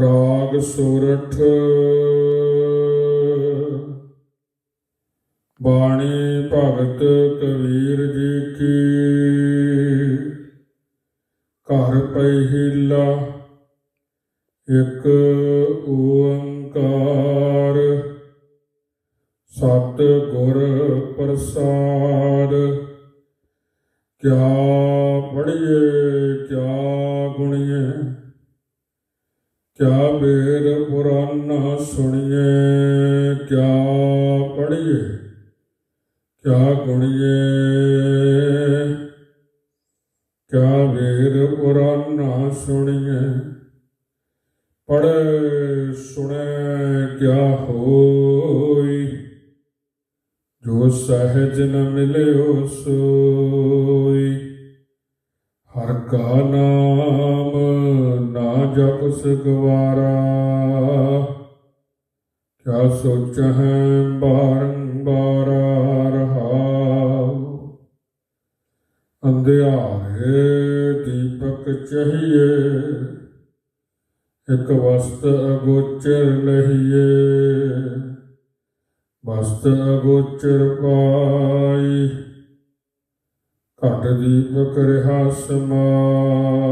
ਰਾਗ ਸੋਰਠ। ਬਾਣੀ ਭਗਤ ਕਬੀਰ ਜੀ ਕੀ। ਘਰ ਪਹਿਲਾ ਇੱਕ ਓੰਕਾਰ। ਸਤ ਗੁਰ ਪ੍ਰਸਾਦ। ਕਿਆ ਪੜੀਏ ਕਿਆ ਵੇਦ ਪੁਰਾਨਾ ਸੁਣੀਏ, ਕਿਆ ਪੜੀਏ ਕਿਆ ਗੁਣੀਏ। ਕਿਆ ਵੇਦ ਪੁਰਾਨਾ ਸੁਣੀਏ, ਪੜ੍ਹੇ, ਸੁਣੇ, ਕਿਆ ਹੋਈ। ਜੋ ਸਹਿਜ ਨ ਮਿਲਿਓ ਸੋਈ, ਹਰ ਕਾ ਨਾਮ ਨਾ ਜਪਸ ਗਵਾਰਾ ਕਿਆ ਸੋਚਹਿ ਬਾਰੰਬਾਰ ਰਹਾਉ। ਅੰਧਿਆਰੇ ਦੀਪਕ ਚਹੀਏ, ਇੱਕ ਵਸਤ ਅਗੋਚਰ ਲਹੀਏ। ਵਸਤ ਅਗੋਚਰ ਪਾਈ, ਘਟ ਦੀਪਕ ਰਹਾ ਸਮਾਈ।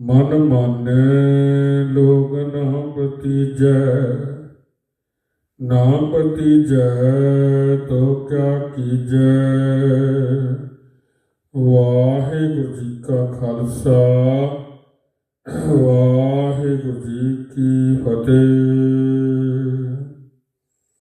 ਮਨ ਮਾਨੈ ਲੋਗ ਨਾ ਪਤੀਜੈ ਨਾ ਪਤੀਜੈ ਤੋ ਕਿਆ ਕੀਜੈ। ਵਾਹਿਗੁਰੂ ਜੀ ਕਾ ਖਾਲਸਾ, ਵਾਹਿਗੁਰੂ ਜੀ ਕੀ ਫਤਿਹ।